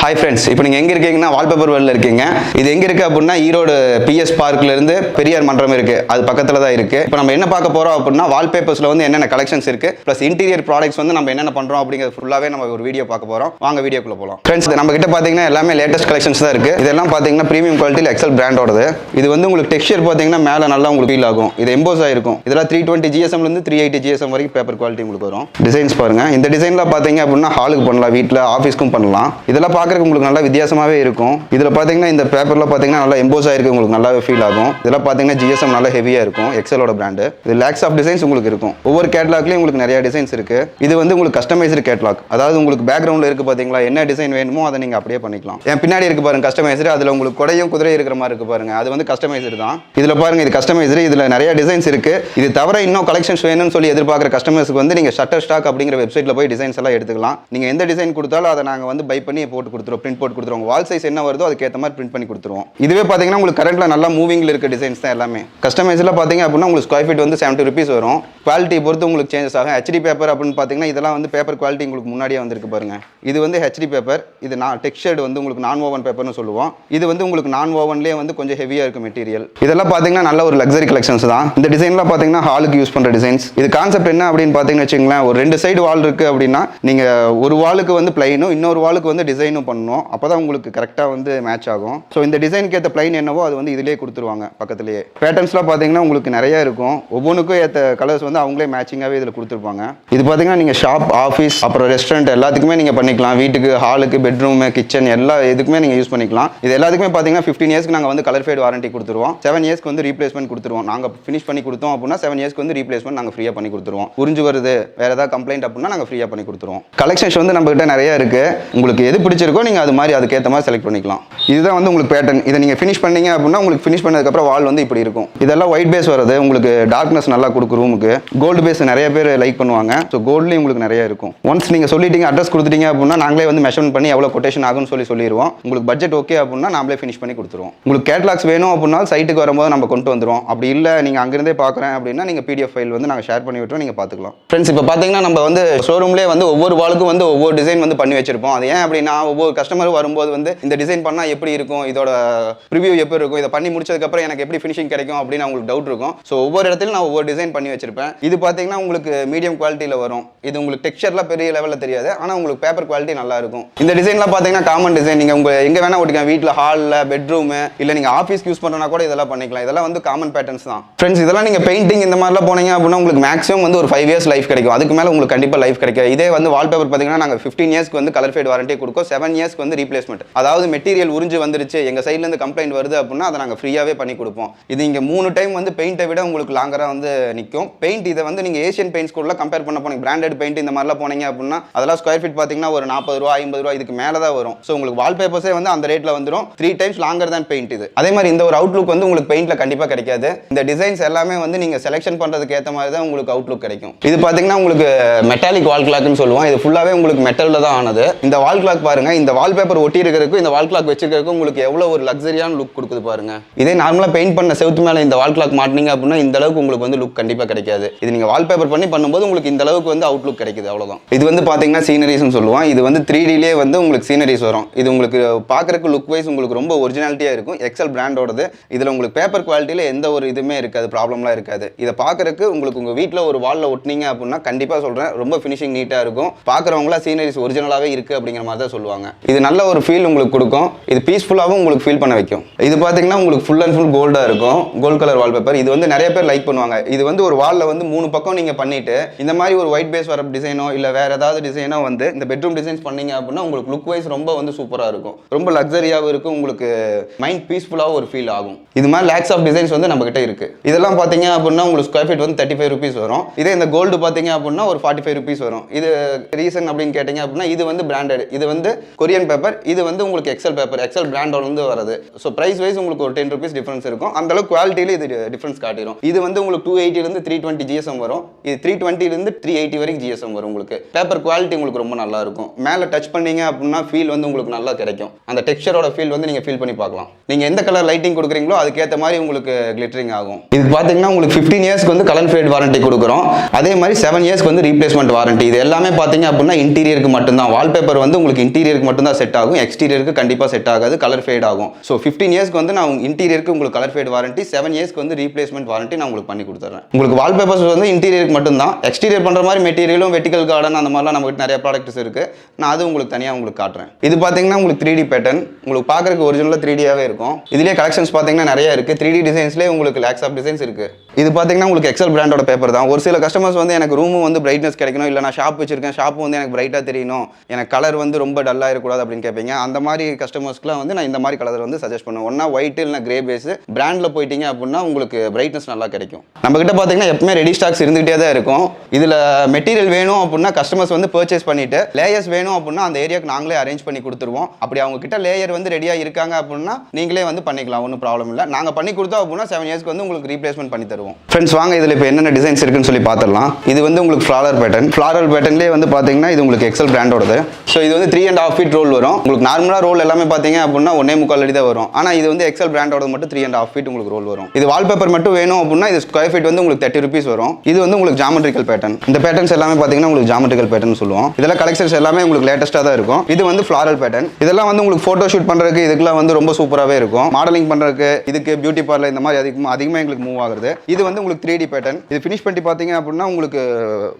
Hi friends இப்போ நீங்கள் எங்கே இருக்கீங்கன்னா வால்பேப்பர் வேலில் இருக்கீங்க. இது எங்கே இருக்குது அப்படின்னா ஈரோடு பிஎஸ் பார்க்லேருந்து பெரியார் மன்றம் இருக்குது அது பக்கத்தில் தான் இருக்குது இப்போ நம்ம என்ன பார்க்க போகிறோம் அப்படின்னா வால்பேப்பர்ஸில் வந்து என்னென்ன கலெக்ஷன்ஸ் இருக்குது ப்ளஸ் இன்டீரியர் ப்ராடக்ட்ஸ் வந்து நம்ம என்னென்ன பண்ணுறோம் அப்படிங்கிறது ஃபுல்லாகவே நம்ம ஒரு வீடியோ பார்க்க போகிறோம் வாங்க வீடியோக்குள்ளே போகலாம் ஃப்ரெண்ட்ஸ் நம்ம கிட்ட பார்த்தீங்கன்னா எல்லாமே லேட்டஸ்ட் கலெக்ஷன்ஸ் தான் இருக்குது இதெல்லாம் பார்த்தீங்கன்னா ப்ரீமியம் குவாலிட்டியில் எக்ஸல் பிராண்டோடது இது வந்து உங்களுக்கு டெக்ஸ்சர் பார்த்தீங்கன்னா மேலே நல்லா உங்களுக்கு ஃபீல் ஆகும். இது எம்போஸ் ஆயிருக்கும். இதெல்லாம் த்ரீ டுவெண்ட்டி ஜிஎஸ்எம்லேருந்து த்ரீ எயிட்டி ஜிஎஸ்எம் வரைக்கும் பேப்பர் குவாலிட்டி உங்களுக்கு வரும். டிசைன்ஸ் பாருங்கள் இந்த டிசைனில் பார்த்தீங்க அப்படின்னா ஹாலுக்கு பண்ணலாம் வீட்டில் ஆஃபீஸ்க்கும் பண்ணலாம். இதெல்லாம் பார்க்க பார்க்குறதுக்கு உங்களுக்கு நல்லா வித்தியாசமாகவே இருக்கும். இதில் பார்த்தீங்கன்னா இந்த பேப்பரில் பார்த்தீங்கன்னா நல்லா எம்போஸ் ஆயிருக்கு உங்களுக்கு நல்லாவே ஃபீல் ஆகும். இதெல்லாம் பார்த்தீங்கன்னா ஜிஎஸ்எம் நல்லா ஹெவியாக இருக்கும் எக்ஸலோட பிராண்டு இது லேக்ஸ் ஆஃப் டிசைன்ஸ் உங்களுக்கு இருக்கும். ஒவ்வொரு கேட்லாக்லையும் உங்களுக்கு நிறைய டிசைன்ஸ் இருக்கு. இது வந்து உங்களுக்கு கஸ்டமைஸ்டு கேட்லாக் அதாவது உங்களுக்கு பேக்ரவுண்டில் இருக்கு பார்த்தீங்களா என்ன டிசைன் வேணுமோ அதை நீங்கள் அப்படியே பண்ணிக்கலாம். என் பின்னாடி இருக்கு பாருங்க கஸ்டமைஸ்டு அதில் உங்களுக்கு கொடையும் குதிரை இருக்கிற மாதிரி இருக்கு பாருங்க. அது வந்து கஸ்டமைஸ்டு தான். இதில் பாருங்க இது கஸ்டமைஸ்டு இதில் நிறைய டிசைன்ஸ் இருக்கு. இது தவிர இன்னும் கலெக்ஷன்ஸ் வேணும்னு சொல்லி எதிர்பார்க்குற கஸ்டமர்ஸ்க்கு வந்து நீங்கள் ஷட்டர் ஸ்டாக் அப்படிங்கிற வெப்சைட்டில் போய் டிசைன்ஸ் எல்லாம் எடுத்துக்கலாம். நீங்கள் எந்த டிசைன் கொடுத்தாலும் அதை நாங்கள் வந்து பை பண்ணி போட்டு கொடுத்துருவோம் பிரிண்ட் போட்டு கொடுத்துருவோம். வால் சைஸ் என்ன வருதோ அதுக்கேற்ற மாதிரி பிரிண்ட் பண்ணி கொடுத்துருவோம். இதுவே பார்த்தீங்கன்னா உங்களுக்கு கரண்ட்ல நல்லா மூவிங்கில் இருக்க டிசைன்ஸ் தான் எல்லாமே. கஸ்டமைஸில் பார்த்தீங்க அப்படின்னா உங்களுக்கு ஸ்கொயர் ஃபீட் வந்து செவன்ட்டி ருபீஸ் வரும். குவாலிட்டி பொறுத்து உங்களுக்கு சேஞ்சஸ் ஆகும். ஹெச்டி பேப்பர் அப்படின்னு பார்த்தீங்கன்னா இதெல்லாம் வந்து பேப்பர் குவாலிட்டி உங்களுக்கு முன்னாடியே வந்திருக்கு பாருங்க. இது வந்து ஹெச்டி பேப்பர் இது நான் டெக்ஸ்டர்டு வந்து உங்களுக்கு நான் ஓவன் பேப்பர்னு சொல்லுவோம். இது வந்து உங்களுக்கு நான் ஓவன்லேயே வந்து கொஞ்சம் ஹெவியாக இருக்கும் மெட்டீரியல் இதெல்லாம் பார்த்தீங்கன்னா நல்ல ஒரு லக்ஸரி கலெக்ஷன்ஸ் தான். இந்த டிசைன்லாம் பார்த்தீங்கன்னா ஹாலுக்கு யூஸ் பண்ணுற டிசைன்ஸ் இது கான்செப்ட் என்ன அப்படின்னு பார்த்தீங்கன்னு வச்சுங்களேன் ஒரு ரெண்டு சைடு வால் இருக்குது அப்படின்னா நீங்கள் ஒரு வாலுக்கு வந்து பிளைனும் இன்னொரு வாலுக்கு வந்து டிசைனும் பண்ணணும். அப்போ தான் உங்களுக்கு கரெக்டாக வந்து மேட்ச் ஆகும். ஸோ இந்த டிசைனுக்கு ஏற்ற பிளைன் என்னவோ அது வந்து இதிலே கொடுத்துருவாங்க பக்கத்துலேயே. பேட்டர்ன்ஸ்லாம் பார்த்தீங்கன்னா உங்களுக்கு நிறைய இருக்கும். ஒவ்வொன்றுக்கும் ஏற்ற கலர்ஸ் வந்து அவங்களே மேட்சிங்காகவே இதில் கொடுத்துருப்பாங்க. இது பார்த்தீங்கன்னா நீங்கள் ஷாப் ஆஃபீஸ் அப்புறம் ரெஸ்டாரண்ட் எல்லாத்துக்குமே நீங்கள் பண்ணிக்கலாம். வீட்டுக்கு ஹாலுக்கு பெட்ரூமு கிச்சன் எல்லா இதுக்குமே நீங்கள் யூஸ் பண்ணிக்கலாம். இது எல்லாத்துக்குமே பார்த்தீங்கன்னா ஃபிஃப்டின் இயர்ஸ்க்கு நாங்கள் வந்து கலர் ஃபேட் வாரண்டி கொடுத்துருவோம். செவன் இயர்ஸ்க்கு வந்து ரீப்ளேஸ்மெண்ட் கொடுத்துருவோம். நாங்கள் ஃபினிஷ் பண்ணி கொடுத்தோம் அப்படின்னா செவன் இயர்ஸ்க்கு வந்து ரீப்ளேஸ்மெண்ட் நாங்கள் ஃப்ரீயாக பண்ணி கொடுத்துருவோம். புரிஞ்சு வருது? வேறு ஏதாவது கம்ப்ளைண்ட் அப்படின்னா நாங்கள் ஃப்ரீயாக பண்ணி கொடுத்துருவோம். கலெக்ஷன்ஸ் வந்து நம்மகிட்ட நிறைய இருக்கு. உங்களுக்கு எது பிடிச்சிருக்கோ நீங்கள் அது மாதிரி அதுக்கேற்ற மாதிரி செலக்ட் பண்ணிக்கலாம். இதுதான் வந்து உங்களுக்கு பேட்டர்ன் இதை நீங்கள் ஃபினிஷ் பண்ணீங்க அப்படின்னா உங்களுக்கு ஃபினிஷ் பண்ணதுக்கப்புறம் வால் வந்து இப்படி இருக்கும். இதெல்லாம் ஒயிட் பேஸ் வருது உங்களுக்கு டார்க்னஸ் நல்லா கொடுக்கும் ரூமுக்கு கோல்டு பேஸ் நிறைய பேர் லைக் பண்ணுவாங்க. ஸோ கோல்ட்லேயும் உங்களுக்கு நிறைய இருக்கும். ஒன்ஸ் நீங்கள் சொல்லிட்டீங்க அட்ரஸ் கொடுத்துட்டீங்க அப்படின்னா நாங்களே வந்து மெஷர்மெண்ட் பண்ணி எவ்வளோ கொட்டேஷன் ஆகும்னு சொல்லி சொல்லிடுவோம் உங்களுக்கு பட்ஜெட் ஓகே அப்படின்னா நாமளே ஃபினிஷ் பண்ணி கொடுத்துருவோம். உங்களுக்கு கேட்லாக்ஸ் வேணும் அப்படின்னா சைட்டுக்கு வரும்போது நம்ம கொண்டு வந்துடுவோம் அப்படி இல்லை நீங்கள் அங்கிருந்தே பார்க்குறேன் அப்படின்னா நீங்கள் பிடிஎஃப் ஃபைல் வந்து நாங்கள் ஷேர் பண்ணி விட்டுறோம் நீங்கள் பார்த்துக்கலாம். ஃப்ரெண்ட்ஸ் இப்போ பார்த்தீங்கன்னா நம்ம வந்து ஷோரூம்லேயே வந்து ஒவ்வொரு வாளுக்கும் வந்து ஒவ்வொரு டிசைன் வந்து பண்ணி வச்சிருப்போம். அது ஏன் அப்படின்னா ஒவ்வொரு கஸ்டமர் வரும்போது வந்து இந்த டிசைன் பண்ணால் எப்படி இருக்கும்? இதோட ரிவ்யூ எப்படி இருக்கும்? இதை பண்ணி முடிச்சதுக்கப்புறம் எனக்கு எப்படி ஃபினிஷிங் கிடைக்கும்? அப்படின்னு அவங்களுக்கு டவுட் இருக்கும். ஸோ ஒவ்வொரு இடத்துலையும் நான் ஒவ்வொரு டிசைன் பண்ணி வச்சிருப்பேன். இது பார்த்தீங்கன்னா உங்களுக்கு மீடியம் குவாலிட்டியில் வரும். இது உங்களுக்கு டெக்ஸ்டர்லாம் பெரிய லெவலில் தெரியாது. ஆனால் உங்களுக்கு பேப்பர் குவாலிட்டி நல்லா இருக்கும். இந்த டிசைன்லாம் பார்த்தீங்கன்னா காமன் டிசைன் நீங்கள் உங்கள் எங்கே வேணால் ஓட்டிக்கலாம். வீட்டில் ஹாலில் பெட்ரூமு இல்லை நீங்கள் ஆஃபீஸ்க்கு யூஸ் பண்ணுறனா கூட இதெல்லாம் பண்ணிக்கலாம். இதெல்லாம் வந்து காமன் பேட்டர்ன்ஸ் தான். ஃப்ரெண்ட்ஸ் இதெல்லாம் நீங்கள் பெயிண்டிங் இந்த மாதிரிலாம் போனீங்க அப்படின்னா உங்களுக்கு மேக்ஸிமம் வந்து ஒரு ஃபைவ் இயர்ஸ் லைஃப் கிடைக்கும். அதுக்கு மேலே உங்களுக்கு கண்டிப்பாக லைஃப் கிடைக்கும் இதே வந்து வால்பேப்பர் பார்த்தீங்கன்னா நாங்கள் ஃபிஃப்டீன் இயர்ஸ்க்கு வந்து கலர் ஃபேட் வாரண்டி கொடுக்கும். செவன் இயர்ஸ்க்கு வந்து ரீப்ளேஸ்மெண்ட் அதாவது மெட்டீரியல் உறிஞ்சு வந்துருச்சு எங்கள் சைட்லேருந்து கம்ப்ளைண்ட் வருது அப்படின்னா அதை நாங்கள் ஃப்ரீயாகவே பண்ணி கொடுப்போம். இது இங்கே மூணு டைம் வந்து பெயிண்ட்டை விட உங்களுக்கு லாங்கராக வந்து நிற்கும் பெயிண்ட் இதை வந்து நீங்கள் ஏஷியன் பெயிண்ட்ஸ் கூட கம்பேர் பண்ண போனீங்க. பிராண்டட் பெயிண்ட் இந்த மாதிரிலாம் போனீங்க அப்படின்னா அதெல்லாம் ஸ்கொயர் ஃபீட் பார்த்தீங்கன்னா ஒரு நாற்பது ரூபா ஐம்பது ரூபா இதுக்கு மேலே தான் வரும். ஸோ உங்களுக்கு வால்பேப்பர்ஸே வந்து அந்த ரேட்டில் வந்துடும் த்ரீ டைம்ஸ் லாங்கர் தான் பெயிண்ட் இது. அதே மாதிரி இந்த ஒரு அவுட்லுக் வந்து உங்களுக்கு பெயிண்ட்டில் கண்டிப்பாக கிடைக்காது. இந்த டிசைன்ஸ் எல்லாமே வந்து நீங்கள் செலெக்ஷன் பண்ணுறதுக்கு ஏற்ற மாதிரி தான் உங்களுக்கு அவுட்லுக் கிடைக்கும். இது பார்த்தீங்கன்னா உங்களுக்கு மெட்டாலிக் வால் கிளாக்னு சொல்லுவோம். இது ஃபுல்லாகவே உங்களுக்கு மெட்டலில் தான் ஆனது. இந்த வால் கிளாக் பாருங்கள் இந்த வால்பேப்பர் ஒட்டி இருக்கிறதுக்கும் இந்த வால் கிளாக் வச்சிருக்கிறதுக்கும் உங்களுக்கு எவ்வளோ ஒரு லக்ஸரியான லுக் கொடுக்குது பாருங்க. இதே நார்மலாக பெயிண்ட் பண்ண செவத்து மேலே இந்த வால் கிளாக் மாட்டினீங்க அப்படின்னா இந்த அளவுக்கு உங்களுக்கு வந்து லுக் கண்டிப்பாக கிடைக்காது. இது நீங்கள் வால்பேப்பர் பண்ணி பண்ணும்போது உங்களுக்கு இந்த அளவுக்கு வந்து அவுட்லுக் கிடைக்குது அவ்வளோதான் இது வந்து பார்த்தீங்கன்னா சீனரிஸ்னு சொல்லுவோம். இது வந்து த்ரீ டிலே வந்து உங்களுக்கு சீனரிஸ் வரும். இது உங்களுக்கு பார்க்குறக்கு லுக் வைஸ் உங்களுக்கு ரொம்ப ஒரிஜினாலிட்டியாக இருக்கும். எக்ஸல் பிராண்டோடது இதில் உங்களுக்கு பேப்பர் குவாலிட்டியில் எந்த ஒரு இதுவுமே இருக்காது ப்ராப்ளம்லாம் இருக்காது. இதை பார்க்குறக்கு உங்களுக்கு உங்கள் வீட்டில் ஒரு வாலில் ஒட்டினீங்க அப்படின்னா கண்டிப்பாக சொல்கிறேன் ரொம்ப ஃபினிஷிங் நீட்டாக இருக்கும். பார்க்குறவங்களாம் சீனரிஸ் ஒரிஜினலாகவே இருக்குது அப்படிங்கிற மாதிரி தான் சொல்லுவாங்க. இது நல்ல ஒரு ஃபீல் உங்களுக்கு கொடுக்கும். இது பீஸ்ஃபுல்லாகவும் உங்களுக்கு ஃபீல் பண்ண வைக்கும். இது பார்த்தீங்கன்னா உங்களுக்கு ஃபுல் அண்ட் ஃபுல் கோல்டாக இருக்கும். கோல்ட் கலர் வால்பேப்பர் இது வந்து நிறைய பேர் லைக் பண்ணுவாங்க. இது வந்து ஒரு வாலில் வந்து மூணு பக்கம் நீங்கள் பண்ணிட்டு இந்த மாதிரி ஒரு ஒயிட் பேஸ் வர டிசைனோ இல்லை வேறு ஏதாவது டிசைனோ வந்து இந்த பெட்ரூம் டிசைன்ஸ் பண்ணீங்க அப்படின்னா உங்களுக்கு லுக் வைஸ் ரொம்ப வந்து சூப்பராக இருக்கும். ரொம்ப லக்ஸரியாகவும் இருக்கும் உங்களுக்கு மைண்ட் பீஸ்ஃபுல்லாகவும் ஒரு ஃபீல் ஆகும். இது மாதிரி லேக்ஸ் ஆஃப் டிசைன்ஸ் வந்து நம்ம இருக்குது இதெல்லாம் பார்த்தீங்க அப்படின்னா உங்களுக்கு ஸ்கொயர் ஃபீட் வந்து தேர்ட்டி ஃபைவ் ருபீஸ் வரும். இதே இந்த கோல்டு பார்த்தீங்க அப்படின்னா ஒரு ஃபார்ட்டி ஃபைவ் ருபீஸ் வரும். இது ரீசன் அப்படின்னு கேட்டிங்க அப்படின்னா இது வந்து பிராண்டட் இது வந்து கொரியன் பேப்பர் இது வந்து உங்களுக்கு எக்ஸல் பேப்பர் எக்ஸல் பிராண்டோட இருந்து வருது ஸோ ப்ரைஸ் வைஸ் உங்களுக்கு ஒரு டென் ருபீஸ் டிஃபரன்ஸ் இருக்கும். அந்த அளவுக்கு குவாலிட்டியில இது டிஃபரன்ஸ் காட்டிடும் இது வந்து உங்களுக்கு டூ எயிட்டிலேருந்து த்ரீ டுவெண்ட்டி ஜிஎஸ்எம் வரும். இது த்ரீ டுவெண்ட்டிலேருந்து த்ரீ எயிட்டி வரைக்கும் ஜிஎஸ்எம் வரும் உங்களுக்கு. பேப்பர் குவாலிட்டி உங்களுக்கு ரொம்ப நல்லா இருக்கும். மேலே டச் பண்ணீங்க அப்படின்னா ஃபீல் வந்து உங்களுக்கு நல்லா கிடைக்கும். அந்த டெக்ஸ்டரோட ஃபீல் வந்து நீங்கள் ஃபீல் பண்ணி பார்க்கலாம் நீங்கள் எந்த கலர் லைட்டிங் கொடுக்குறீங்களோ அதுக்கேற்ற மாதிரி உங்களுக்கு கிளிட்டரிங் ஆகும். இது பார்த்தீங்கன்னா உங்களுக்கு ஃபிஃப்டீன் இயர்ஸ்க்கு வந்து கலர் ஃபேட் வாரண்டி கொடுக்குறோம். அதே மாதிரி செவன் இயர்ஸ்க்கு வந்து ரீப்ளேஸ்மெண்ட் வாரண்டி இது எல்லாமே பார்த்தீங்க அப்படின்னா இன்டீரியருக்கு மட்டும்தான். வால்பேப்பர் வந்து உங்களுக்கு இன்டீரியருக்கு மட்டும் தான் செட் ஆகும் எக்ஸ்டீரியருக்கு கண்டிப்பாக செட் ஆகாது. கலர் ஃபேட் ஆகும். ஸோ ஃபிஃப்டீன் இயர்ஸ்க்கு வந்து நான் இன்டீரியருக்கு உங்களுக்கு கலர் ஃபேட் வாரண்டி செவன் இயர்ஸ்க்கு வந்து ரீப்ளேஸ்மெண்ட் வாரண்டி நான் உங்களுக்கு பண்ணி கொடுத்துறேன். உங்களுக்கு வால்பேப்பர்ஸ் வந்து இன்டீரியருக்கு மட்டும் தான் எக்ஸ்டீரியர் பண்ணுற மாதிரி மெட்டீரியலும் வெட்டிக்கல் கார்டன் அந்த மாதிரிலாம் நம்மகிட்ட நிறைய ப்ராடக்ட்ஸ் இருக்குது நான் அது உங்களுக்கு தனியாக உங்களுக்கு காட்டுறேன். இது பார்த்தீங்கன்னா உங்களுக்கு த்ரீ டி பேட்டர்ன் உங்களுக்கு பார்க்கறதுக்கு ஒரிஜினலாக த்ரீ இருக்கும். இதுலேயே கலெக்ஷன்ஸ் பார்த்தீங்கன்னா நிறைய இருக்குது த்ரீ டி டிசைன்ஸ்லேயே உங்களுக்கு லேக்ஸ் ஆஃப் டிசைன்ஸ் இருக்குது இது பார்த்தீங்கன்னா உங்களுக்கு எக்ஸல் பிராண்டோட பேப்பர் தான். ஒரு சில கஸ்டமர்ஸ் வந்து எனக்கு ரூமும் வந்து பிரைட்னஸ் கிடைக்கணும். இல்லை நான் ஷாப் வச்சிருக்கேன். ஷாப் வந்து எனக்கு பிரைட்டாக தெரியணும். எனக்கு கலர் வந்து ரொம்ப டல்லாக இருக்கக்கூடாது அப்படின்னு கேட்பீங்க. அந்த மாதிரி கஸ்டமர்ஸ்க்குலாம் வந்து நான் இந்த மாதிரி கலர் வந்து சஜஸ்ட் பண்ணுவேன். ஒன்றா ஒயிட் இல்லைனா கிரே பேஸ் பிராண்டில் போயிட்டீங்க அப்படின்னா உங்களுக்கு பிரைட்னஸ் நல்லா கிடைக்கும். நம்ம கிட்ட பார்த்தீங்கன்னா எப்பவுமே ரெடி ஸ்டாக்ஸ் இருந்துகிட்டே தான் இருக்கும். இதில் மெட்டீரியல் வேணும் அப்படின்னா கஸ்டமர்ஸ் வந்து பர்ச்சேஸ் பண்ணிட்டு லேயர்ஸ் வேணும் அப்படின்னா அந்த ஏரியாவுக்கு நாங்களே அரேஞ்ச் பண்ணி கொடுத்துருவோம். அப்படி அவங்க கிட்ட லேயர் வந்து ரெடியாக இருக்காங்க அப்படின்னா நீங்களே வந்து பண்ணிக்கலாம் ஒன்றும் ப்ராப்ளம் இல்லை. நாங்கள் பண்ணி கொடுத்தோம் அப்படின்னா செவன் இயர்ஸ்க்கு வந்து உங்களுக்கு ரீப்ளேஸ்மெண்ட் பண்ணி தருவோம். ஃப்ரெண்ட்ஸ் வாங்க இதில் இப்போ என்னென்ன டிசைன்ஸ் இருக்குன்னு சொல்லி பார்த்துடலாம் இது வந்து உங்களுக்கு ஃப்ளாரல் பேட்டர்ன் ஃப்ளாரல் பேட்டர்ன்லேயே வந்து பார்த்தீங்கன்னா இது உங்களுக்கு எக்ஸல் பிராண்டோடது ஸோ இது வந்து three and half feet roll வரும். உங்களுக்கு நார்மலாக ரோல் எல்லாமே பார்த்தீங்க அப்படின்னா ஒன்னே முக்கால் அடி தான் வரும். ஆனால் இது வந்து எக்ஸல் பிராண்டோட மட்டும் த்ரீ அண்ட் ஹாஃப் ஃபீட் உங்களுக்கு ரோல் வரும். இது வால்பேப்பர் மட்டும் வேணும் அப்படின்னா இது ஸ்கொயர் ஃபீட் வந்து உங்களுக்கு தேர்ட்டி ருபீஸ் வரும். இது வந்து உங்களுக்கு ஜாமெட்ரிக்கல் பேட்டர்ன் இந்த பேட்டர்ன்ஸ் எல்லாமே பார்த்தீங்கன்னா உங்களுக்கு ஜாமெட்ரிக்கல் பேட்டர்ன் சொல்லுவோம். இதெல்லாம் கலெக்ஷன்ஸ் எல்லாமே உங்களுக்கு லேட்டஸ்ட்டாக தான் இருக்கும். இது வந்து ஃப்ளாரல் பேட்டர்ன் இதெல்லாம் வந்து உங்களுக்கு ஃபோட்டோ ஷூட் பண்ணுறதுக்கு இதுக்கெல்லாம் வந்து ரொம்ப சூப்பராகவே இருக்கும். மாடலிங் பண்ணுறதுக்கு இதுக்கு பியூட்டி பார்லர் இந்த மாதிரி அதிகமாக அதிகமாக எங்களுக்கு மூவ் ஆகுது இது வந்து உங்களுக்கு த்ரீ டி பேட்டர்ன் இது ஃபினிஷ் பண்ணி பார்த்தீங்க அப்படின்னா உங்களுக்கு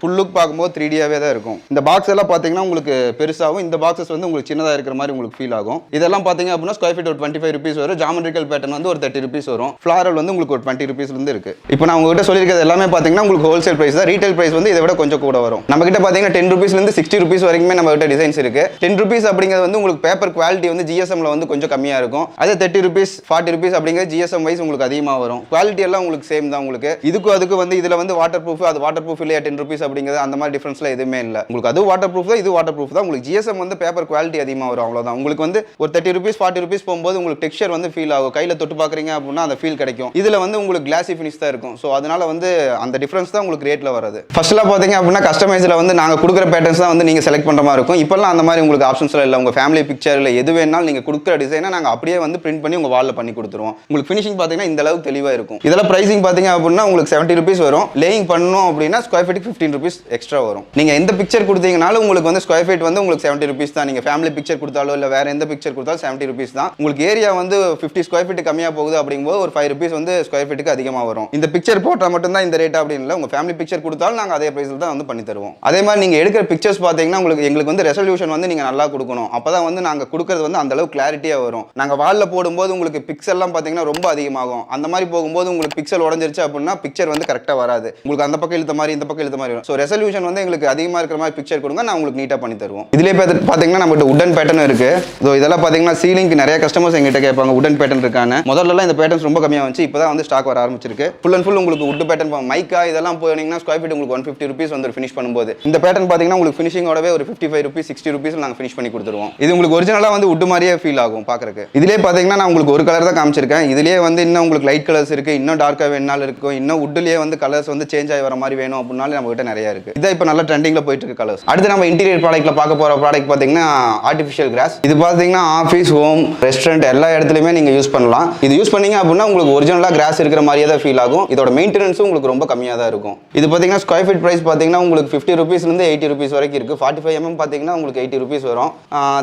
ஃபுல் லுக் பார்க்கும்போது த்ரீ டியாகவே தான் இருக்கும். இந்த பாக்ஸ் எல்லாம் பார்த்தீங்கன்னா உங்களுக்கு பெருசாகவும் இந்த பாக்ஸஸ் வந்து உங்களுக்கு சின்னதாக இருக்கிற மாதிரி உங்களுக்கு ஃபீல் ஆகும். இதெல்லாம் பார்த்தீங்க அப்படின்னா ஸ்கொயர் ஃபீட் ஒரு டுவெண்ட்டி ஃபைவ் ருபீஸ் வரும். ஜாமெட்ரிக்கல் பேட்டர்ன் வந்து ஒரு தேர்ட்டி ருபீஸ் வரும். ஃப்ளாரல் வந்து உங்களுக்கு ஒரு டுவெண்ட்டி ருபீஸ்லேருந்து இருக்கு. இப்போ நான் உங்ககிட்ட சொல்லியிருக்கிறது எல்லாமே பார்த்தீங்கன்னா உங்களுக்கு ஹோல்சேல் பிரைஸ் தான். ரீட்டைல் பிரைஸ் வந்து இதை விட கொஞ்சம் கூட வரும். நம்ம கிட்ட பார்த்தீங்கன்னா டென் ருபீஸ்லேருந்து சிக்ஸ்டி ருபீஸ் வரைக்குமே நம்ம கிட்ட டிசைன்ஸ் இருக்கு. டென் ருபீஸ் அப்படிங்கிறது வந்து உங்களுக்கு பேப்பர் குவாலிட்டி வந்து ஜிஎஸ்எம்ல வந்து கொஞ்சம் கம்மியாக இருக்கும். அதே தேர்ட்டி ருபீஸ் ஃபார்ட்டி ருபீஸ் அப்படிங்கிறது ஜிஎஸ்எம் வைஸ் உங்களுக்கு அதிகமாக வரும். குவாலிட்டி எல்லாம் உங்களுக்கு சேம் தான் உங்களுக்கு. இதுக்கு அதுக்கு வந்து இதில் வந்து வாட்டர் ப்ரூஃப் அது வாட்டர் ப்ரூஃப் இல்லையா? டென் ருபீஸ் அப்படிங்கிறது அந்த மாதிரி டிஃபரன்ஸ்லாம் எதுவுமே இல்லை. உங்களுக்கு அது வாட்டர் ப்ரூஃப் தான் இது வாட்டர் ப்ரூஃப் தான். உங்களுக்கு ஜிஎஸ்எம் வந்து பேப்பர் குவாலிட்டி அதிகமாக வரும் அவ்வளோதான் உங்களுக்கு வந்து ஒரு தேர்ட்டி ருபீஸ் ஃபார்ட்டி ருபீஸ் போகும்போது உங்களுக்கு டெக்ஸ்சர் வந்து ஃபீல் ஆகும். கையில் தொட்டு பார்க்குறீங்க அப்படின்னா அந்த ஃபீல் கிடைக்கும். இதில் வந்து உங்களுக்கு கிளாசி ஃபினிஷ் தான் இருக்கும். ஸோ அதனால வந்து அந்த டிஃப்ரென்ஸ் தான் உங்களுக்கு ரேட்டில் வருது ஃபர்ஸ்ட்லாம் பார்த்தீங்க அப்படின்னா கஸ்டமைஸில் வந்து நாங்கள் கொடுக்குற பேட்டர்ன்ஸ் தான் வந்து நீங்கள் செலக்ட் பண்ணுற மாதிரி இருக்கும். இப்போல்லாம் அந்த மாதிரி உங்களுக்கு ஆப்ஷன்ஸ்லாம் இல்லை. உங்கள் ஃபேமிலி பிக்சர் இல்லை எது வேணாலும் நீங்கள் கொடுக்குற டிசைனை நாங்கள் அப்படியே வந்து பிரிண்ட் பண்ணி உங்கள் வாலில் பண்ணி கொடுத்துருவோம். உங்களுக்கு ஃபினிஷிங் பார்த்தீங்கன்னா இந்த அளவுக்கு தெளிவாக இருக்கும். இதெல்லாம் ப்ரைசிங் பார்த்தீங்க அப்படின்னா உங்களுக்கு செவன்ட்டி ருபீஸ் வரும். லேயிங் பண்ணணும் அப்படின்னா ஸ்கொயர் ஃபீட்டுக்கு ஃபிஃப்டின் ருபீஸ் எக்ஸ்ட்ரா வரும். நீங்கள் எந்த பிக்சர் கொடுத்தீங்கனாலும் உங்களுக்கு வந்து ஸ்கொயர் ஃபீட் வந்து உங்களுக்கு செவன்ட்டி ருபீஸ் தான். நீங்கள் ஃபேமிலி பிக்சர் கொடுத்தாலோ இல்லை வேற எந்த பிக்சர் கொடுத்தாலும் செவன்ட்டி ருபீஸ் தான். உங்களுக்கு ஏரியா வந்து ஃபிஃப்டி ஸ்கொயர் ஃபீட் கம்மியாக போகுது அப்படிங்கும்போது ஒரு ஃபைவ் ருபீஸ் வந்து ஸ்கொயர் ஃபீட்டுக்கு அதிகமாக வரும். இந்த பிக்சர் போட்டால் மட்டும் தான் இந்த ரேட் அப்படின்னு இல்லை. உங்கள் ஃபேமிலி பிக்சர் கொடுத்தாலும் நாங்கள் அதே ப்ரைஸில் தான் வந்து பண்ணி தருவோம். அதே மாதிரி நீங்கள் எடுக்கிற பிக்சர்ஸ் பார்த்தீங்கன்னா உங்களுக்கு எங்களுக்கு வந்து ரெசல்யூஷன் வந்து நீங்கள் நல்லா கொடுக்கணும். அப்போ தான் வந்து நாங்கள் கொடுக்கறது வந்து அந்த அளவுக்கு கிளாரிட்டியாக வரும். நாங்கள் வாலில் போடும்போது உங்களுக்கு பிக்சல்லாம் பார்த்தீங்கன்னா ரொம்ப அதிகமாகும். அந்த மாதிரி போகும்போது உங்களுக்கு பிக்சல் உடஞ்சிருச்சு அப்படின்னா பிக்சர் வந்து கரெக்டாக வராது. உங்களுக்கு அந்த பக்கம் இழுத்த மாதிரி இந்த பக்கம் இழுத்த மாதிரி வரும். ஸோ ரெசல்யூஷன் வந்து எங்களுக்கு அதிகமாக இருக்கிற மாதிரி பிக்சர் கொடுங்க நான் உங்களுக்கு நீட்டாக பண்ணி தருவோம். இதுலேயே பார்த்து பார்த்தீங்கன்னா நம்மகிட்ட உடன் பேட்டர்ன் இருக்கு. ஸோ இதெல்லாம் பார்த்தீங்கன்னா சீலிங்க்கு நிறைய கஸ்டமர்ஸ் எங்கிட்ட கேட்பாங்க உடன் பேட்டர்ன் இருக்கான முதல்லலாம் இந்த பேட்டர்ன்ஸ் ரொம்ப கம்மியாக வந்துச்சு இப்போ தான் வந்து ஸ்டாக் வர ஆரம்பிச்சிருக்கு. ஃபுல் அண்ட் ஃபுல் உங்களுக்கு உட் பேட்டர்ன் மைக்கா இதெல்லாம் போனீங்கன்னா ஸ்கொயர் ஃபீட் உங்களுக்கு ஒன் ஃபிஃப்டி ருபீஸ் வந்து ஃபினிஷ் பண்ணும்போது. இந்த பேட்டர்ன் பார்த்தீங்கன்னா உங்களுக்கு ஃபினிஷிங்கோடவே ஒரு fifty five rupees sixty rupees நாங்கள் ஃபினிஷ் பண்ணி கொடுத்துருவோம். இது உங்களுக்கு ஒரிஜினலாக வந்து உட் மாதிரியே ஃபீல் ஆகும் பார்க்குறக்கு இதுலேயே பார்த்தீங்கன்னா நான் உங்களுக்கு ஒரு கலர் தான் காமிச்சிருக்கேன். இதுலேயே வந்து இன்னும் உங்களுக்கு லைட் கலர்ஸ் இருக்கு இன்னும் டார்க்காக வேணாலும் இருக்கும் இன்னும் உட்லேயே வந்து கலர்ஸ் வந்து சேஞ்ச் ஆகி வர மாதிரி வேணும் அப்படின்னாலும் நம்ம கிட்ட நிறைய இருக்கு. இதான் இப்போ நல்ல ட்ரெண்டிங்கில் போயிட்டு இருக்கு கலர்ஸ் அடுத்து நம்ம இன்டீரியர் ப்ராடக்ட்ல பார்க்க போகிற ப்ராடக்ட் பார்த்தீங்கன்னா ஆர்டிஃபிஷியல் கிராஸ் இது பார்த்தீங்கன்னா ஆஃபீஸ் ஹோம் ரெஸ்டாரண்ட் எல்லா இடத்துலையுமே நீங்கள் யூஸ் பண்ணலாம். இது யூஸ் பண்ணீங்க அப்படின்னா உங்களுக்கு ஒரிஜினலாக கிராஸ் இருக்கிற மாதிரியே தான் ஃபீல் ஆகும். இதோட மெயின்டெனன்ஸும் உங்களுக்கு ரொம்ப கம்மியாக தான் இருக்கும். இது பார்த்தீங்கன்னா ஸ்கொயர் ஃபீட் ப்ரைஸ் பார்த்தீங்கன்னா உங்களுக்கு ஃபிஃப்டி ருபீஸ்லேருந்து எயிட்டி ருபீஸ் வரைக்கும் இருக்குது ஃபார்ட்டி ஃபைவ் எம்எம் பார்த்தீங்கன்னா உங்களுக்கு எயிட்டி ருபீஸ் வரும்.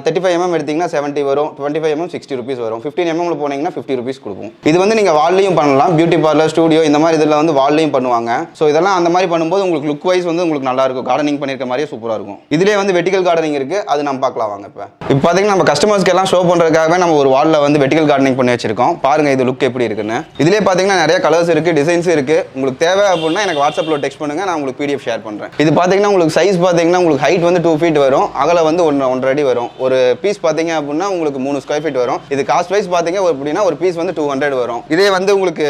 தேர்ட்டி ஃபைவ் எம்எம் எடுத்தீங்கன்னா செவன்ட்டி வரும். Twenty five mm sixty rupees வரும். ஃபிஃப்டின் எம்எம்ல போனீங்கன்னா ஃபிஃப்டி ருபீஸ் கொடுக்கும். இது வந்து நீங்கள் வால்லையும் பண்ணலாம். பியூட்டி பார்லர் ஸ்டூடியோ இந்த மாதிரி இதில் வந்து வால்லையும் பண்ணுவாங்க. ஸோ இதெல்லாம் அந்த மாதிரி பண்ணும்போது உங்களுக்கு லுக் வைஸ் வந்து உங்களுக்கு நல்லா இருக்கும். கார்டனிங் பண்ணியிருக்க மாதிரியே சூப்பராக இருக்கும். இதுலேயே வந்து வெட்டிக்கல் கார்டனிங் இருக்குது அது நம்ம பார்க்கலாம் வாங்க இப்போ இப்போ பார்த்தீங்கன்னா நம்ம கஸ்டமர்ஸ்க்கு எல்லாம் ஷோ பண்ணுறதுக்காகவே நம்ம ஒரு வாலில் வந்து வெட்டிக்கல் கார்டனிங் பண்ணி வச்சிருக்கோம். பாருங்கள் இது லுக் எப்படி இருக்குன்னு. இதுலேயே பார்த்தீங்கன்னா நிறைய கலர்ஸ் இருக்குது டிசைன்ஸ் இருக்குது உங்களுக்கு தேவை அப்படின்னா எனக்கு வாட்ஸ்அப்பில் டெக்ஸ்ட் பண்ணுங்கள் நான் உங்களுக்கு பிடிஎஃப் ஷேர் பண்ணுறேன் இது பார்த்தீங்கன்னா உங்களுக்கு சைஸ் பார்த்தீங்கன்னா உங்களுக்கு ஹைட் வந்து டூ ஃபீட் வரும். அகலை வந்து ஒன்று ஒன்றரை அடி வரும். ஒரு பீஸ் பார்த்தீங்க அப்படின்னா உங்களுக்கு மூணு ஸ்கொயர் ஃபீட் வரும். இது காஸ்ட் வைஸ் பார்த்தீங்க அப்படின்னா ஒரு பீஸ் வந்து டூ ஹண்ட்ரட் வரும். இதே வந்து உங்களுக்கு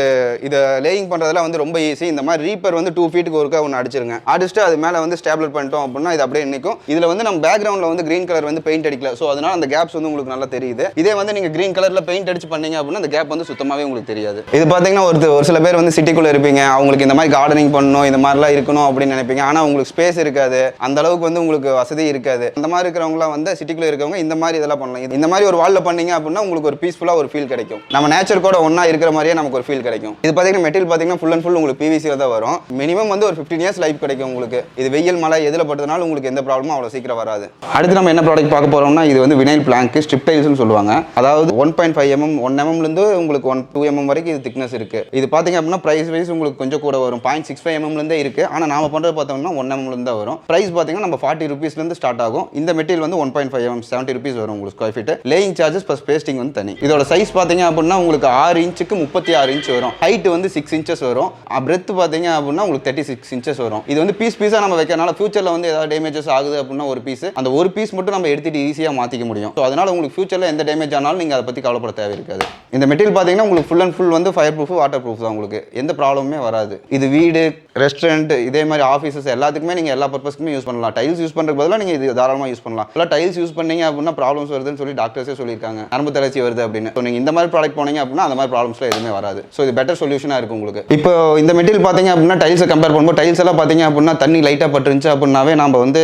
இதை லேயிங் பண்ணுறதுல வந்து ரொம்ப ஈஸி இந்த மாதிரி ரீப்பர் வந்து டூ ஃபீட்டுக்கு ஒருக்கா ஒன்று அடிச்சிருங்க. அடிச்சுட்டு அது மேலே வந்து ஸ்டேபிள் பண்ணிட்டோம் அப்படின்னா இது அப்படியே நிற்கும் இதில் வந்து நம்ம பேக்ரவுண்டில் வந்து கிரீன் கலர் வந்து பெயிண்ட் அடிக்கல. ஸோ அதனால அந்த கேப்ஸ் வந்து உங்களுக்கு நல்லா தெரியுது. இதே வந்து நீங்கள் கிரீன் கலரில் பெயிண்ட் அடிச்சு பண்ணீங்க அப்படின்னா அந்த கேப் வந்து சுத்தமாகவே உங்களுக்கு தெரியாது. இது பார்த்தீங்கன்னா ஒரு ஒரு சில பேர் வந்து சிட்டிக்குள்ளே இருப்பீங்க. அவங்களுக்கு இந்த மாதிரி கார்டனிங் பண்ணணும் இந்த மாதிரிலாம் இருக்கணும் அப்படின்னு நினைப்பீங்க. ஆனால் உங்களுக்கு ஸ்பேஸ் இருக்காது. அந்த அளவுக்கு வந்து உங்களுக்கு வசதி இருக்காது. அந்த மாதிரி இருக்கிறவங்களாம் வந்து சிட்டிக்குள்ளே இருக்கவங்க இந்த மாதிரி இதெல்லாம் பண்ணலாம். இந்த மாதிரி ஒரு வாலில் பண்ணீங்க அப்படின்னா உங்களுக்கு ஒரு பீஸ்ஃபுல்லாக ஒரு ஃபீல் கிடைக்கும். நம்ம நேச்சர் கூட ஒன்றா இருக்கிற மாதிரியே நமக்கு ஒரு ஃபீல் கிடைக்கும். இது பார்த்தீங்கன்னா மெட்டீரியல் பார்த்தீங்கன்னா ஃபுல் அண்ட் ஃபுல் உங்களுக்கு பிவிசியில் தான் வரும். மினிமம் வந்து ஒரு ஃபிஃப்டீன் இயர்ஸ் லைஃப் கிடைக்கும் உங்களுக்கு. இது வெயில் மழை எதில் பட்டதுனால உங்களுக்கு எந்த ப்ராப்ளமும் அவ்வளோ சீக்கிரம் வராது. அடுத்து நம்ம என்ன ப்ராடக்ட் பார்க்க பார்க்க போறோம்னா இது வந்து வினைல் பிளாங்க் ஸ்ட்ரிப் டைல்ஸ்னு சொல்லுவாங்க. அதாவது one point five mm one எம்எம்லேருந்து உங்களுக்கு ஒன் டூ எம்எம் வரைக்கும் இது திக்னஸ் இருக்கு. இது பார்த்தீங்க அப்படின்னா ப்ரைஸ் வைஸ் உங்களுக்கு கொஞ்சம் கூட வரும். பாயிண்ட் சிக்ஸ் ஃபைவ் எம்எம்லேருந்தே இருக்கு. ஆனால் நாம பண்ணுறது பார்த்தோம்னா ஒன் எம்எம்லேருந்து தான் வரும். ப்ரைஸ் பார்த்தீங்கன்னா நம்ம ஃபார்ட்டி ருபீஸ்லேருந்து ஸ்டார்ட் ஆகும். இந்த மெட்டீரியல் வந்து one point five mm seventy rupees வரும் உங்களுக்கு square feet laying charges plus pasting வந்து தனி. இதோட சைஸ் பார்த்தீங்க அப்படின்னா உங்களுக்கு ஆறு இன்ச்சுக்கு முப்பத்தி ஆறு இன்ச் வரும். ஹைட் வந்து சிக்ஸ் இன்ச்சஸ் வரும். பிரெத் பார்த்தீங்க அப்படின்னா உங்களுக்கு தேர்ட்டி சிக்ஸ் இன்ச்சஸ் வரும். இது வந்து பீஸ் பீஸாக நம்ம வைக்கிறனால ஃபியூச்சரில் வந்து ஏதாவது டேமேஜஸ் ஆகுது அப்படின்னா ஒரு பீஸ் அந்த ஒரு பீஸ் மட்டும் நம்ம எடுத்துட்டு ஈஸியாக மாற்றிக்க முடியும். ஸோ அதனால் உங்களுக்கு ஃபியூச்சரில் எந்த டேமேஜ் ஆனாலும் நீங்கள் அதை பற்றி கவலைப்பட தேவை இருக்காது இந்த மெட்டீரியல் பார்த்தீங்கன்னா உங்களுக்கு ஃபுல் அண்ட் ஃபுல் வந்து ஃபயர் ப்ரூஃப் வாட்டர் ப்ரூஃப் தான் உங்களுக்கு. எந்த ப்ராப்ளமே வராது. இது வீடு ரெஸ்டாரண்ட் இதே மாதிரி ஆஃபீஸஸ் எல்லாத்துக்குமே நீங்கள் எல்லா பர்பஸ்க்குமே யூஸ் பண்ணலாம். டைல்ஸ் யூஸ் பண்ணுறதுக்கு பதிலாக நீங்கள் இது தாராளமாக யூஸ் பண்ணலாம். இல்லை டைல்ஸ் யூஸ் பண்ணீங்க அப்படின்னா ப்ராப்ளம்ஸ் வருதுன்னு சொல்லி டாக்டர்ஸே சொல்லியிருக்காங்க. நரம்பு தளர்ச்சி வருது அப்படின்னு. ஸோ நீங்கள் இந்த மாதிரி ப்ராடக்ட் போனீங்க அப்படின்னா அந்த மாதிரி ப்ராப்ளம்ஸ்லாம் எதுவுமே வராது. ஸோ இது பெட்டர் சொல்யூஷனாக இருக்கும் உங்களுக்கு. இப்போ இந்த மெட்டீரியல் பார்த்தீங்க அப்படின்னா டைல்ஸை கம்பேர் பண்ணும்போது டைல்ஸ் எல்லாம் பார்த்தீங்க அப்படின்னா தண்ணி லைட்டாக பட்டுருந்துச்சு அப்படின்னாவே நம்ம வந்து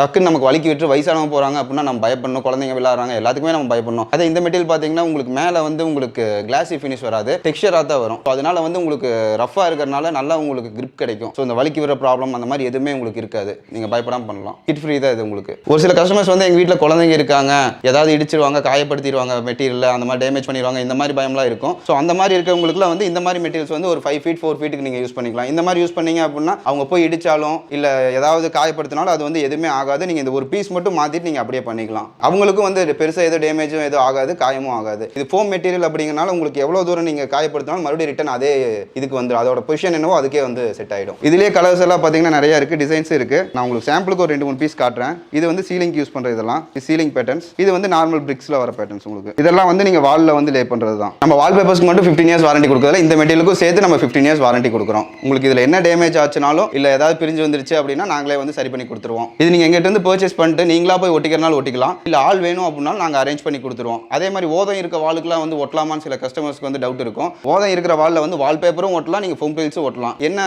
டக்குன்னு நமக்கு வலிக்கி விட்டு வயசானவங்க போகிறாங்க அப்படின்னா நம்ம பயப்படணும். குழந்தைங்க விளாட்றாங்க எல்லாத்துக்குமே நம்ம பயப்படணும். அதே இந்த மெட்டீரியல் பார்த்தீங்கன்னா உங்களுக்கு மேலே வந்து உங்களுக்கு கிளாசி ஃபினிஷ் வராது. டெக்ஸ்டராக தான் வரும். ஸோ அதனால வந்து உங்களுக்கு ரஃபாக இருக்கிறனால நல்லா உங்களுக்கு கிரிப் கிடைக்கும். ஸோ இந்த வலிக்கு வர ப்ராப்ளம் அந்த மாதிரி எதுவுமே உங்களுக்கு இருக்காது. நீங்கள் பயப்படாமல் பண்ணலாம். கிட் ஃப்ரீ தான் இது உங்களுக்கு. ஒரு சில கஸ்டமர்ஸ் வந்து எங்கள் வீட்டில் குழந்தைங்க இருக்காங்க. ஏதாவது இடிச்சிருவாங்க காயப்படுத்திடுவாங்க மெட்டீரியல் அந்த மாதிரி டேமேஜ் பண்ணிடுவாங்க இந்த மாதிரி பயம்லாம் இருக்கும். ஸோ அந்த மாதிரி இருக்கிறவங்களுக்குலாம் வந்து இந்த மாதிரி மெட்டீரியல்ஸ் வந்து ஒரு ஃபைவ் ஃபீட் ஃபோர் ஃபீட்டுக்கு நீங்கள் யூஸ் பண்ணிக்கலாம். இந்த மாதிரி யூஸ் பண்ணீங்க அப்படின்னா அவங்க போய் இடிச்சாலும் இல்லை ஏதாவது காயப்படுத்தினாலும் அது வந்து எதுவுமே ஆகாது. நீங்கள் இந்த ஒரு பீஸ் மட்டும் மாற்றிட்டு நீங்கள் அப்படியே பண்ணிக்கலாம். அவங்களுக்கும் வந்து பெருசாக எதுவும் டேமேஜும் எதுவும் ஆகாது காயமும் ஆகாது. இது ஃபோம் மெட்டீரியல் அப்படிங்கறனால உங்களுக்கு எவ்வளோ தூரம் நீங்கள் காயப்படுத்தினாலும் மறுபடியும் ரிட்டன் அதே இதுக்கு வந்துடும் அதோட பொசிஷன் என்னவோ அதுக்கே வந்து செட் ஆகிடும் இதுலேயே கலர்ஸ் எல்லாம் பார்த்தீங்கன்னா நிறைய இருக்குது டிசைன்ஸ் இருக்குது நான் உங்களுக்கு சாம்பிளுக்கு ஒரு ரெண்டு மூணு பீஸ் காட்டுறேன். இது வந்து சீலிங் யூஸ் பண்ணுற இதெல்லாம். சீலிங் பேட்டர்ன்ஸ் இது வந்து நார்மல் பிரிக்ஸில் வர பேட்டர்ன்ஸ் உங்களுக்கு. இதெல்லாம் வந்து நீங்கள் வாலில் வந்து லே பண்ணுறது தான் நம்ம வால் பேப்பர்ஸ்க்கு மட்டும் ஃபிஃப்டின் இயர்ஸ் வாரண்டி கொடுக்குறதுல இந்த மெட்டீரியலுக்கும் சேர்த்து நம்ம ஃபிஃப்டின் இயர்ஸ் வாரண்டி கொடுக்குறோம். உங்களுக்கு இதில் என்ன டேமேஜ் ஆச்சுனாலும் இல்லை ஏதாவது பிரிஞ்சு வந்துருச்சு அப்படின்னா நாங்களே வந்து சரி பண்ணி கொடுத்துருவோம். இது நீங்கள் எங்கிட்ட இருந்து பர்ச்சேஸ் பண்ணிட்டு நீங்களா போய் ஒட்டிக்கிறனால ஒட்டிக்கலாம். இல்லை ஆள் வேணும் அப்படின்னாலும் நாங்கள் அரேஞ்ச் பண்ணி கொடுத்துருவோம். அதே மாதிரி ஓதம் இருக்க வாளுக்குலாம் வந்து ஒட்டலாமான்னு சில கஸ்டமர்ஸ்க்கு வந்து டவுட் இருக்கும். ஓதம் இருக்கிற வாலில் வந்து வால்பேப்பரும் ஒட்டலாம் நீங்கள் ஃபோம் பெயில்ஸும் ஒட்டலாம். என்ன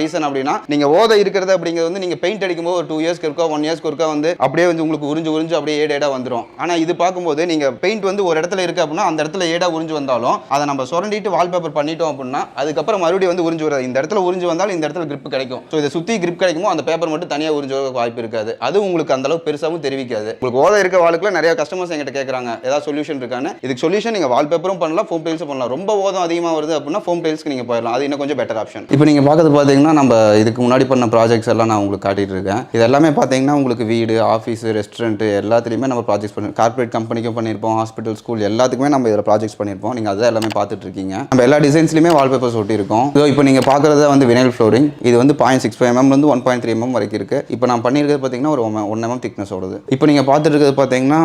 ரீசன் அப்படின்னா நீங்கள் ஓதம் இருக்கிறது அப்படிங்கிறது வந்து நீங்கள் பெயிண்ட் அடிக்கும்போது ஒரு டூ இயர்ஸ்க்கு இருக்கா ஒன் இயர்ஸ்க்கு இருக்கா வந்து அப்படியே வந்து உங்களுக்கு உறிஞ்சு உறிஞ்சு அப்படியே ஏடேடாக வந்துடும் ஆனால் இது பார்க்கும்போது நீங்கள் பெயிண்ட் வந்து ஒரு இடத்துல இருக்கு அப்படின்னா அந்த இடத்துல ஏடா உறிஞ்சு வந்தாலும் அதை நம்ம சுரண்டிட்டு வால்பேப்பர் பண்ணிட்டோம் அப்படின்னா அதுக்கப்புறம் மறுபடியும் வந்து உறிஞ்சு வராது. இந்த இடத்துல உறிஞ்சு வந்தாலும் இந்த இடத்துல கிரிப் கிடைக்கும். ஸோ இதை சுற்றி கிரிப் கிடைக்குமோ அந்த பேப்பர் மட்டும் தனியாக உறிஞ்சு வர வாய்ப்பு இருக்காது. அது உங்களுக்கு அந்த அளவுக்கு பெருசாகவும் தெரிவிக்காது. உங்களுக்கு ஓத இருக்க வாளுக்குள்ள நிறைய கஸ்டமர்ஸ் எங்கிட்ட கேட்குறாங்க ஏதாவது சொல்யூஷன் இருக்கான்னு. இதுக்கு சொல்யூஷன் நீங்கள் வால்பேப்பரும் பண்ணலாம் ஃபோம் டைல்ஸும் பண்ணலாம். ரொம்ப ஓதம் அதிகமாக வருது அப்படின்னா ஃபோம் டைல்ஸ்க்கு நீங்கள் போயிடலாம். அது இன்னும் கொஞ்சம் பெட்டர் ஆப்ஷன் இப்போ நீங்கள் பார்க்கறது பார்த்தீங்கன்னா நம்ம இதுக்கு முன்னாடி பண்ண ப்ராஜெக்ட்ஸ் எல்லாம் நான் உங்களுக்கு காட்டிட்டு இருக்கேன். இது எல்லாமே பார்த்தீங்கன்னா உங்களுக்கு வீடு ஆஃபீஸ் ரெஸ்டாரண்ட் எல்லாத்துலேயுமே நம்ம ப்ராஜெக்ட்ஸ் பண்ணி கார்ப்பரேட் கம்பெனிக்கும் பண்ணியிருப்போம் ஹாஸ்பிட்டல் ஸ்கூல் எல்லாத்துக்குமே நம்ம இதில் ப்ராஜெக்ட்ஸ் பண்ணியிருப்போம். நீங்கள் அதான் எல்லாமே பார்த்துட்டு இருக்கீங்க. நம்ம எல்லா டிசைன்ஸ்லையுமே வால்பேப்பர்ஸ் ஒட்டியிருக்கோம். ஸோ இப்போ நீங்கள் பார்க்குறது வந்து வினைல் ஃப்ளோரிங் இது வந்து பாயிண்ட் mm சிக்ஸ் ஃபைவ் எம்எம்லேருந்து one point mm three MM வரைக்கும் இருக்குது இப்போ நான் பண்ணியிருக்கிறது பார்த்தீங்கன்னா ஒரு ஒன் எம்எம் திக்னஸ் ஓடுது. இப்போ நீங்கள் பார்த்துட்டு இருக்கிறது பார்த்தீங்கன்னா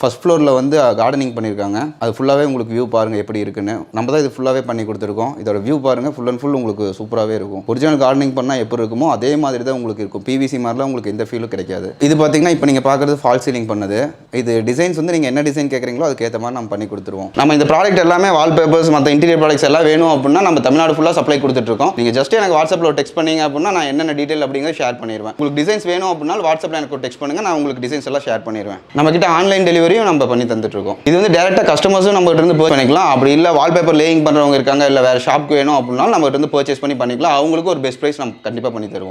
ஃபர்ஸ்ட் ஃப்ளோரில் வந்து கார்டனிங் பண்ணியிருக்காங்க. அது ஃபுல்லாகவே உங்களுக்கு வியூ பாருங்கள் எப்படி இருக்குன்னு. நம்ம தான் இது ஃபுல்லாகவே பண்ணி கொடுத்துருக்கோம். இதோட வியூ பாருங்கள் ஃபுல் அண்ட் ஃபுல் உங்களுக்கு சூப்பராகவே இருக்கும். ஒரிஜினல் கார்டனிங் பண்ணால் எப்படி இருக்குமோ அதே மாதிரி தான் உங்களுக்கு இருக்கும். பிவிசி மாதிரிலாம் உங்களுக்கு எந்த ஃபீலும் கிடைக்காது. இது பார்த்தீங்கன்னா இப்போ நீங்கள் பார்க்குறது ஃபால் சீலிங் பண்ணது. இது டிசைன்ஸ் வந்து நீங்கள் என்ன டிசைன் கேட்குறீங்களோ அதுக்கேற்ற மாதிரி நம்ம பண்ணி கொடுத்துருவோம். நம்ம இந்த ப்ராடக்ட் எல்லாமே வால் பேப்பர்ஸ் மற்ற இன்டீரியர் ப்ராடக்ட்ஸ் எல்லாம் வேணும் அப்படின்னா நம்ம தமிழ்நாடு ஃபுல்லாக சப்ளை கொடுத்துட்ருக்கோம். நீங்கள் ஜஸ்ட் எனக்கு வாட்ஸ்அப்பில் டெக்ஸ்ட் பண்ணீங்க அப்படின்னா நான் என்னென்ன டீட்டெயில் அப்படிங்கிறத ஷேர் பண்ணிடுவேன் உங்களுக்கு டிசைன்ஸ் வேணும் அப்படின்னா வாட்ஸ்அப்பில் எனக்கு டெக்ஸ்ட் பண்ணுங்கள் நான் உங்களுக்கு டிசைன்ஸ் எல்லாம் ஷேர் பண்ணிடுவேன் நம்ம கிட்ட ஆன்லைன் டெலிவரியும் நம்ம பண்ணி தந்துட்டு இருக்கோம் இது வந்து டேரெக்டாக கஸ்டமர்ஸும் நம்ம இருந்து போய் பண்ணிக்கலாம். அப்படி இல்லை வால்பேப்பர் லேயிங் பண்ணுறவங்க இருக்காங்க இல்லை வேறு ஷாப்க்கு வேணும் அப்படின்னா நம்ம இருந்து பர்ச்சேஸ் பண்ணி பண்ணிக்கலாம். அவங்களுக்கு ஒரு பெஸ்ட் ப்ரைஸ் நம்ம கண்டிப்பாக பண்ணி தருவோம்.